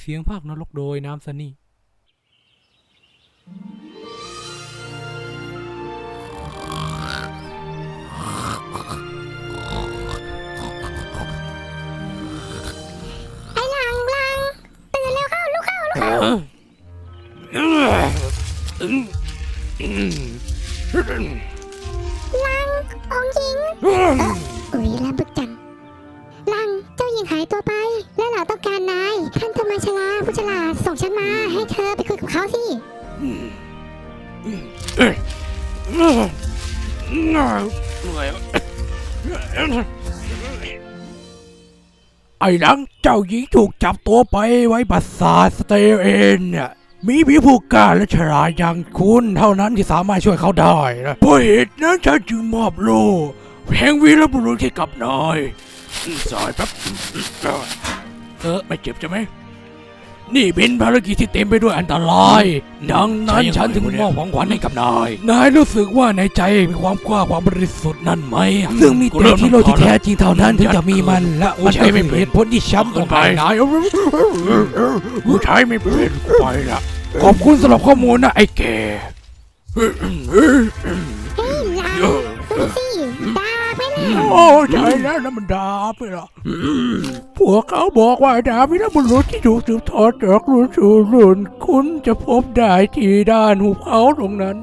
เสียงภาคนรกโดยน้ำซันนี่ไอ้หลังหลังตื่นแล้วเข้าลุกเข้าลุกเข้าหลังองค์หญิงเอ้ออุ้ยแลำบึกจังหลังเจ้าหญิงหายตัวไป แล้วเราต้องการนาย ท่านธรรมชลาผู้ฉลาดส่งฉันมาให้เธอไปคุยกับเขาสิไอ้หลังเจ้าหญิงถูกจับตัวไปไว้ปราสาทสเตเอนน่ะมีผีผู้กล้าและฉลาดอย่างคุณเท่านั้นที่สามารถช่วยเขาได้นะเพราะเหตุนั้นฉันจึงมอบโล่แห่งวีรบุรุษให้กับนายสายแป๊บ เออไม่เจ็บใช่ไหม นี่เป็นภารกิจที่เต็มไปด้วยอันตราย ดังนั้นฉันถึงมอบของขวัญให้กับนาย นายรู้สึกว่าในใจมีความกว้างความบริสุทธิ์นั่นไหม ซึ่งมีแต่ที่โลกที่แท้จริงเท่านั้นถึงจะมีมันและมันก็เป็นเหตุผลที่ช้ำต้องไปนายกูใช้ไม่เป็นไปละขอบคุณสำหรับข้อมูลนะไอ้แกเฮ้ยหลังดูสิดาไปแล้วโอ้ใช่แล้วนะมันดาบไปละพวกเขาบอกว่าดาบวิรบุรุษที่ถูกสืบทอดจากรุ่นสู่รุ่นคุณจะพบได้ที่ด้านหุบเขาตรงนั้น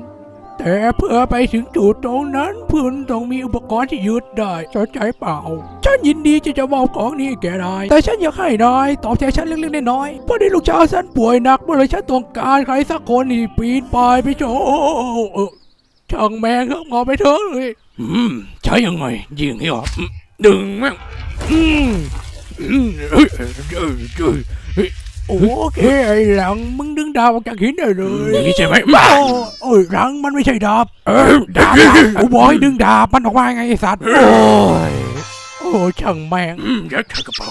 แต่เพื่อไปถึงจุดตรงนั้นคุณต้องมีอุปกรณ์ที่ยึดได้สนใจเปล่า ฉันยินดีที่จะมอบของนี้แกนาย แต่ฉันอยากให้นายตอบแทนฉันเล็กๆน้อยๆเพราะในลูกชายฉันป่วยหนักเมื่อไรฉันต้องการใครสักคนที่ปีนป่ายไปโชว์ช่างแมงเขางอไปเถอะเลย อืม ช้ยังไงยิงให้ออกอืมดึงแม่งอืมอืมเฮ้ยเฮ้ยเฮ้ยเฮ้ยโอเคไอ้หลังมึงดึงดาบออกจากหินได้เลยนี่ใช่ไหมโอ้โอ้ยหลังมันไม่ใช่ดาบเออดาบกูบอกให้ดึงดาบมันออกมาไงไอ้สัตว์โอ้ยโอ้ช่างแม่งยัดใส่กระเป๋า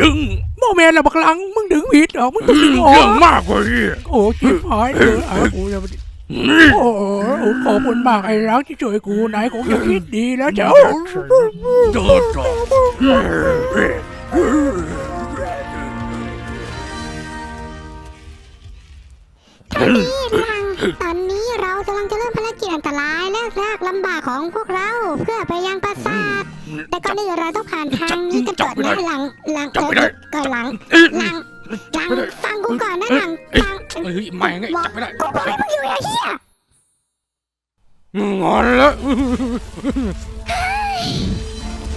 ดึงโมเมนต์ละบักหลังมึงดึงผิดเหรอมึงต้องดึงออกเรื่องมากกว่านี้โอ้ชิบหายเลยอะกูจะไป โอ้โหขอบคุณมากไอ้รักที่ช่วยกูนายคงจะคิดดีแล้วเจ้าโดดต่อตอนนี้หลังตอนนี้เรากำลังจะเริ่มภารกิจอันตรายและยากลำบากของพวกเราเพื่อไปยังปราสาทแต่ก่อนอื่นเราต้องผ่านทางนี้กันก่อนนะหลังหลังเออก่อนหลังหลังหลังฟังกูก่อนนะหลังหลัง เฮ้ยไม่ไงจับไม่ได้กูบอกให้มึงอยู่ไอ้เหี้ยงอนแล้ว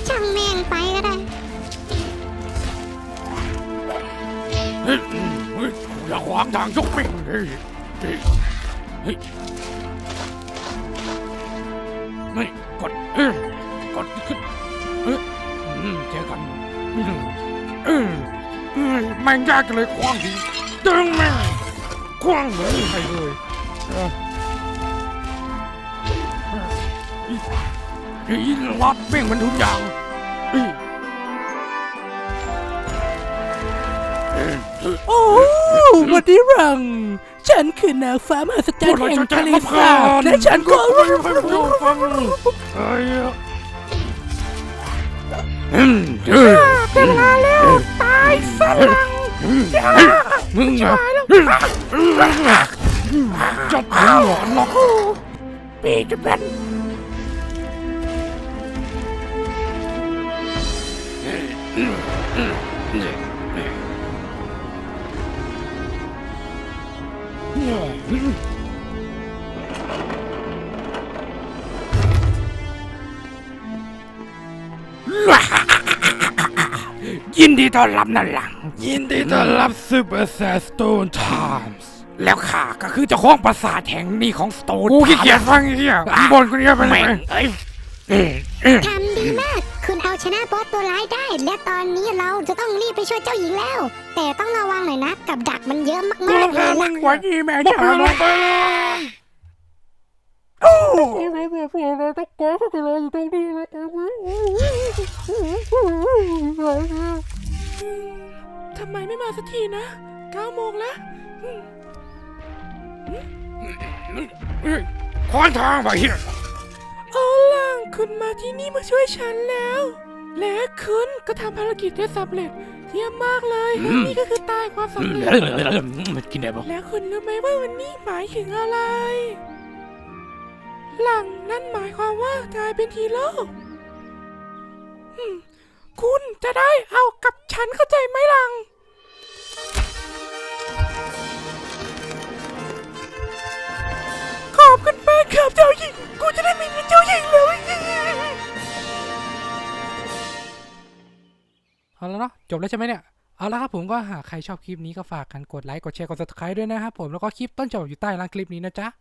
ช่างแม่งไปก็ได้เฮ้ยเฮ้ยอย่าขวางทางยกป็นเฮ้ยเฮ้ยเฮ้ยเฮ้ยกดเออกดขึ้นเฮ้ยอืมเจอกันเออเฮ้ยแม่งยากเลยควางทีดึงแม่ง ควางเหมือนมีใครเลยเออเฮ้ยรัดแม่งมันทุกอย่างโอ้วันนี้รัง ฉันคือนางฟ้ามหัศจรรย์แห่งทะเลสาบและฉันก็ฟังฟังเฮ้ยอืมเฮ้ยเวลาแล้วตายซะหลัง มึงอะจับมึงหลอนหรอกปีกเป็นยินดีต้อนรับนั่นหลัง ยินดีต้อนรับซูเปอร์แซสโตนไทมส์แล้วข้าก็คือเจ้าของปราสาทแห่งนี้ของสโตนกูขี้เกียจฟังไอ้เหี้ยบนคนนี้ไปเลยเอ้ยเอ้ยเอ้ยทำดีมาก คุณเอาชนะบอสตัวร้ายได้ และตอนนี้เราจะต้องรีบไปช่วยเจ้าหญิงแล้ว แต่ต้องระวังหน่อยนะ กับดักมันเยอะมากๆเลยนะไว้ที่แม่ฉันลงไปเลย ทำไมไม่มาสักทีนะเก้าโมงแล้วเฮ้ยขวางทางไปเหี้ยเอาล่ะคุณมาที่นี่มาช่วยฉันแล้ว และคุณก็ทำภารกิจได้สำเร็จเยี่ยมมากเลยอืมนี่ก็คือตายความสำอืมเร็จมันกินได้ปะแล้วคุณรู้ไหมว่าวันนี้หมายถึงอะไร หลังนั่นหมายความว่ากลายเป็นฮีโร่อืม คุณจะได้เอากับฉันเข้าใจไหมลัง ขอบคุณมากครับเจ้าหญิง กูจะได้ไม่มีเจ้าหญิงเลยเอาแล้วเนาะจบแล้วใช่ไหมเนี่ย เอาละครับผมก็หากใครชอบคลิปนี้ก็ฝากกันกดไลค์ กดแชร์ กด subscribe ด้วยนะครับผม แล้วก็คลิปต้นฉบับอยู่ใต้ล่างคลิปนี้นะจ๊ะ